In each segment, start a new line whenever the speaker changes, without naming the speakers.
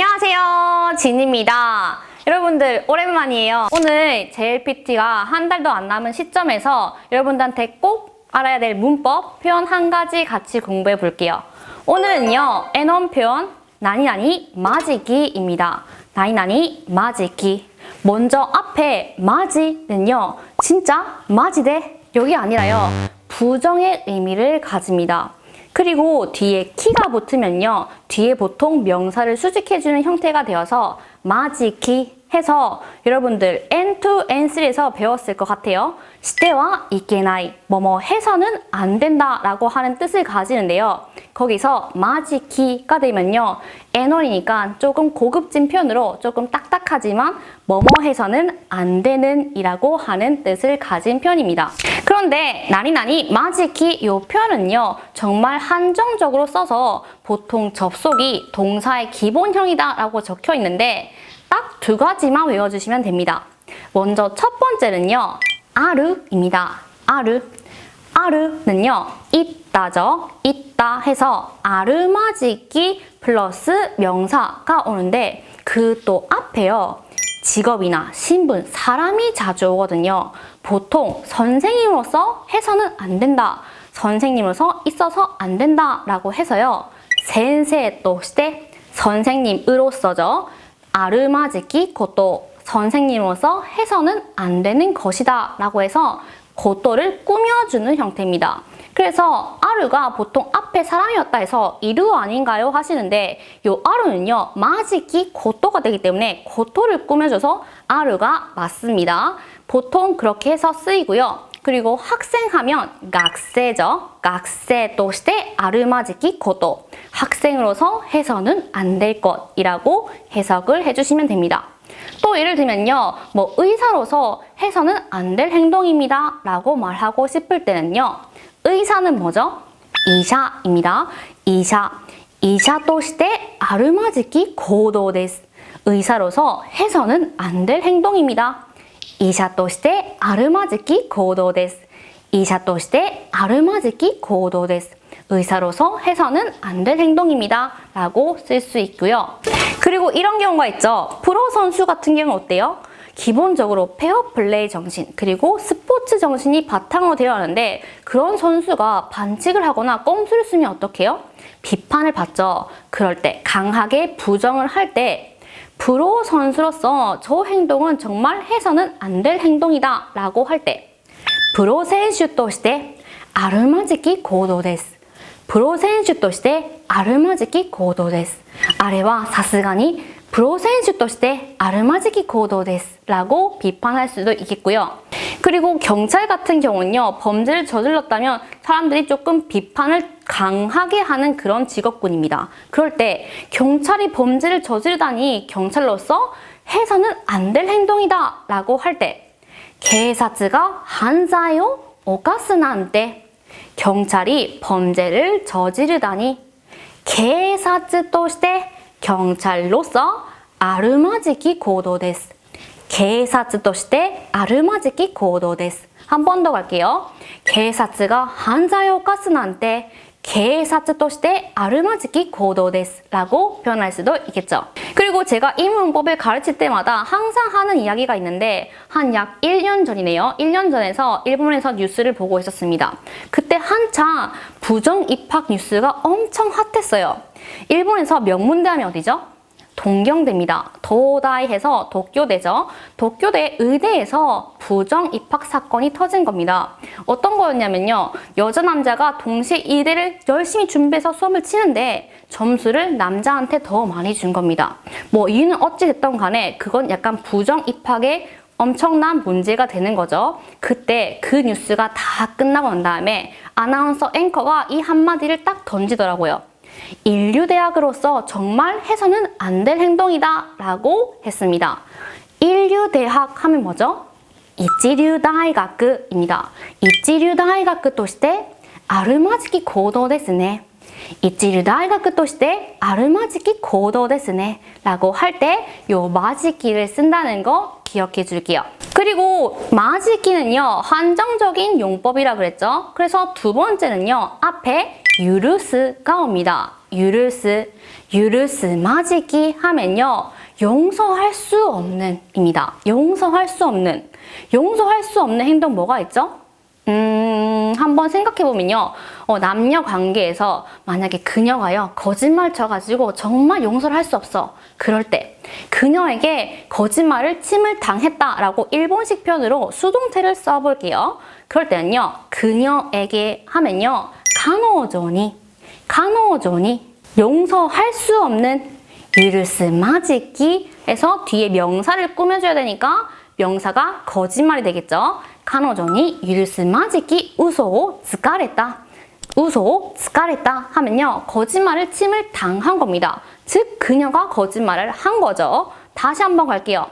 안녕하세요. 진입니다. 여러분들 오랜만이에요. 오늘 JLPT가 한 달도 안 남은 시점에서 여러분들한테 꼭 알아야 될 문법, 표현 한 가지 같이 공부해 볼게요. 오늘은요, 애넌 표현 나니나니 마지기입니다. 나니나니 마지기. 먼저 앞에 마지는요, 진짜 마지대 여기 아니라요, 부정의 의미를 가집니다. 그리고 뒤에 키가 붙으면요. 뒤에 보통 명사를 수직해주는 형태가 되어서 마지키 해서 여러분들 N2, N3에서 배웠을 것 같아요. 시대와 이케나이, 뭐뭐 해서는 안 된다 라고 하는 뜻을 가지는데요. 거기서 마지키가 되면요. N1이니까 조금 고급진 표현으로 조금 딱딱하지만 뭐뭐 해서는 안 되는 이라고 하는 뜻을 가진 표현입니다. 그런데 나니나니 마지키 이 표현은요. 정말 한정적으로 써서 보통 접속이 동사의 기본형이다 라고 적혀 있는데 딱 두 가지만 외워주시면 됩니다. 먼저 첫 번째는요. 아르입니다. 아르. 아르는요. 있다죠. 있다 해서 아르마지기 플러스 명사가 오는데 그 또 앞에요. 직업이나 신분, 사람이 자주 오거든요. 보통 선생님으로서 해서는 안 된다. 선생님으로서 있어서 안 된다. 라고 해서요. 센세 또 시대 선생님으로서죠. 아르마지키 고또 선생님으로서 해서는 안 되는 것이다 라고 해서 고또를 꾸며주는 형태입니다. 그래서 아르가 보통 앞에 사람이었다 해서 이루 아닌가요 하시는데 요 아르는요 마지키 고또가 되기 때문에 고또를 꾸며줘서 아르가 맞습니다. 보통 그렇게 해서 쓰이고요. 그리고 학생하면 각세죠. 각세 또 시대 아르마지키 고도. 학생으로서 해서는 안 될 것이라고 해석을 해주시면 됩니다. 또 예를 들면요, 뭐 의사로서 해서는 안 될 행동입니다. 라고 말하고 싶을 때는요, 의사는 뭐죠? 이샤입니다. 이샤. 이샤 또 시대 아르마지키 고도 데스. 의사로서 해서는 안 될 행동입니다. 医者としてあるまじき行動です。医者としてあるまじき行動です。 의사로서 해서는 안 될 행동입니다. 라고 쓸 수 있고요. 그리고 이런 경우가 있죠. 프로 선수 같은 경우 어때요? 기본적으로 페어 플레이 정신 그리고 스포츠 정신이 바탕으로 되어 있는데 그런 선수가 반칙을 하거나 꼼수를 쓰면 어떡해요? 비판을 받죠. 그럴 때 강하게 부정을 할 때 프로 선수로서 저 행동은 정말 해서는 안 될 행동이다 라고 할 때 프로 선수 としてあるまじき行動です。プロ選手としてあるまじき行動です。あれはさすがにプロ選手としてあるまじき行動です。라고 비판할 수도 있겠고요. 그리고 경찰 같은 경우는요, 범죄를 저질렀다면 사람들이 조금 비판을 강하게 하는 그런 직업군입니다. 그럴 때 경찰이 범죄를 저지르다니 경찰로서 해서는 안 될 행동이다 라고 할 때, 警察が犯罪を犯すなんて 경찰이 범죄를 저지르다니 警察として경찰로서あるまじき行動です。警察としてあるまじき行動です。 한 번 더 갈게요. 警察が犯罪を犯すなんて警察としてあるまじき行動です. 라고 표현할 수도 있겠죠. 그리고 제가 이 문법을 가르칠 때마다 항상 하는 이야기가 있는데 한 약 1년 전이네요. 1년 전에서 일본에서 뉴스를 보고 있었습니다. 그때 한창 부정 입학 뉴스가 엄청 핫했어요. 일본에서 명문대학이 어디죠? 동경대입니다. 도다이 해서 도쿄대죠. 도쿄대 의대에서 부정 입학 사건이 터진 겁니다. 어떤 거였냐면요. 여자 남자가 동시에 이대를 열심히 준비해서 수업을 치는데 점수를 남자한테 더 많이 준 겁니다. 뭐 이유는 어찌 됐던 간에 그건 약간 부정 입학에 엄청난 문제가 되는 거죠. 그때 그 뉴스가 다 끝나고 난 다음에 아나운서 앵커가 이 한마디를 딱 던지더라고요. 인류대학으로서 정말 해서는 안 될 행동이다 라고 했습니다. 인류대학 하면 뭐죠? 이치류大学입니다. 이치류大学としてあるまじき行動ですね. 이치류 大学としてあるまじき行動ですね. 라고 할 때 요 마지기를 쓴다는 거 기억해 줄게요. 그리고 마지기는요, 한정적인 용법이라 그랬죠? 그래서 두 번째는요, 앞에 유르스가 옵니다. 유르스. 유르스 마지기 하면요. 용서할 수 없는 입니다. 용서할 수 없는. 용서할 수 없는 행동 뭐가 있죠? 음, 한번 생각해보면요. 어, 남녀 관계에서 만약에 그녀가요, 거짓말 쳐가지고 정말 용서를 할 수 없어. 그럴 때, 그녀에게 거짓말을 침을 당했다라고 일본식 표현으로 수동태를 써볼게요. 그럴 때는요, 그녀에게 하면요, 간호조니, 용서할 수 없는 유르스마지기에서 뒤에 명사를 꾸며줘야 되니까 명사가 거짓말이 되겠죠. 간호조니 유르스마지기 우소 스카레다. 우소 스카레다 하면요. 거짓말을 침을 당한 겁니다. 즉 그녀가 거짓말을 한 거죠. 다시 한번 갈게요.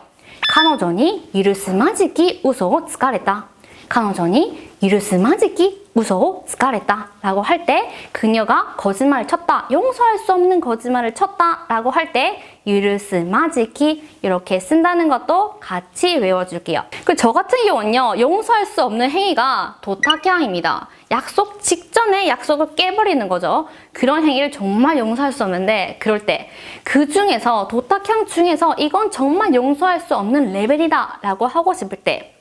간호조니 유르스마지기 우소 스카레다. 간호조니 유르스마지기 무서워 스카레다 라고 할 때 그녀가 거짓말을 쳤다 용서할 수 없는 거짓말을 쳤다 라고 할때 유르스마지기 이렇게 쓴다는 것도 같이 외워줄게요. 그 저 같은 경우는요 용서할 수 없는 행위가 도탁향입니다. 약속 직전에 약속을 깨버리는 거죠. 그런 행위를 정말 용서할 수 없는데 그럴 때 그 중에서 도탁향 중에서 이건 정말 용서할 수 없는 레벨이다 라고 하고 싶을 때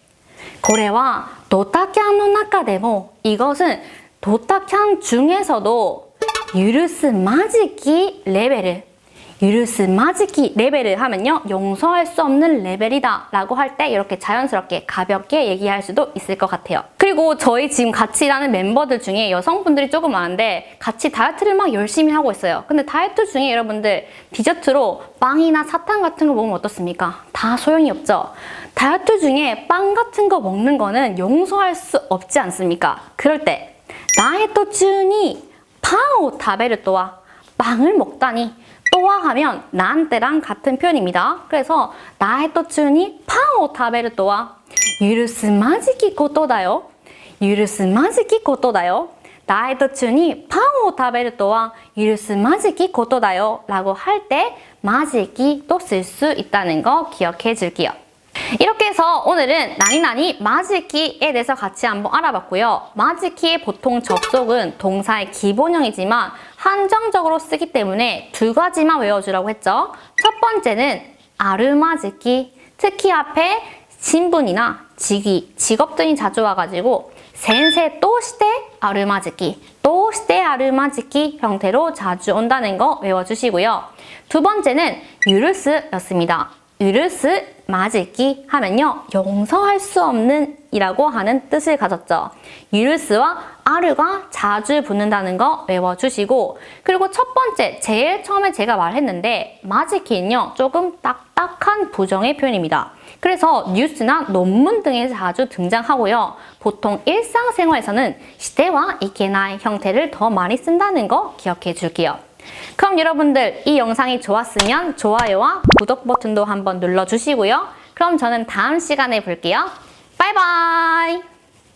고래와 도탁향の中でも 이것은 도탁향 중에서도 유르스 마지기 레벨을 유르스 마지기 레벨을 하면요 용서할 수 없는 레벨이다 라고 할 때 이렇게 자연스럽게 가볍게 얘기할 수도 있을 것 같아요 그리고 저희 지금 같이 일하는 멤버들 중에 여성분들이 조금 많은데 같이 다이어트를 막 열심히 하고 있어요 근데 다이어트 중에 여러분들 디저트로 빵이나 사탕 같은 거 먹으면 어떻습니까? 다 소용이 없죠 다이어트 중에 빵 같은 거 먹는 거는 용서할 수 없지 않습니까? 그럴 때 나의 또 쭈니 빵を 타베르 또와 빵을 먹다니 또와 하면 나한테랑 같은 표현입니다. 그래서 나의 또 쭈니 빵を 타베르 또와 유르스 마지기 고토다요. 유르스 마지기 고토다요. 나의 또 쭈니 빵を 타베르 또와 유르스 마지기 고토다요. 라고 할 때 마지기 또쓸수 있다는 거 기억해 줄게요. 이렇게 해서 오늘은 나니나니 마지키에 대해서 같이 한번 알아봤고요. 마지키의 보통 접속은 동사의 기본형이지만 한정적으로 쓰기 때문에 두 가지만 외워주라고 했죠. 첫 번째는 아르마지키, 특히 앞에 신분이나 직위, 직업 등이 자주 와가지고 센세 또 시대 아르마지키, 또 시대 아르마지키 형태로 자주 온다는 거 외워주시고요. 두 번째는 유르스였습니다. 유르스 마지기 하면요. 용서할 수 없는 이라고 하는 뜻을 가졌죠. 유르스와 아르가 자주 붙는다는 거 외워주시고 그리고 첫 번째 제일 처음에 제가 말했는데 마지키는요 조금 딱딱한 부정의 표현입니다. 그래서 뉴스나 논문 등에 자주 등장하고요. 보통 일상생활에서는 시대와 이케나의 형태를 더 많이 쓴다는 거 기억해 줄게요 그럼 여러분들 이 영상이 좋았으면 좋아요와 구독 버튼도 한번 눌러주시고요. 그럼 저는 다음 시간에 볼게요. 바이바이!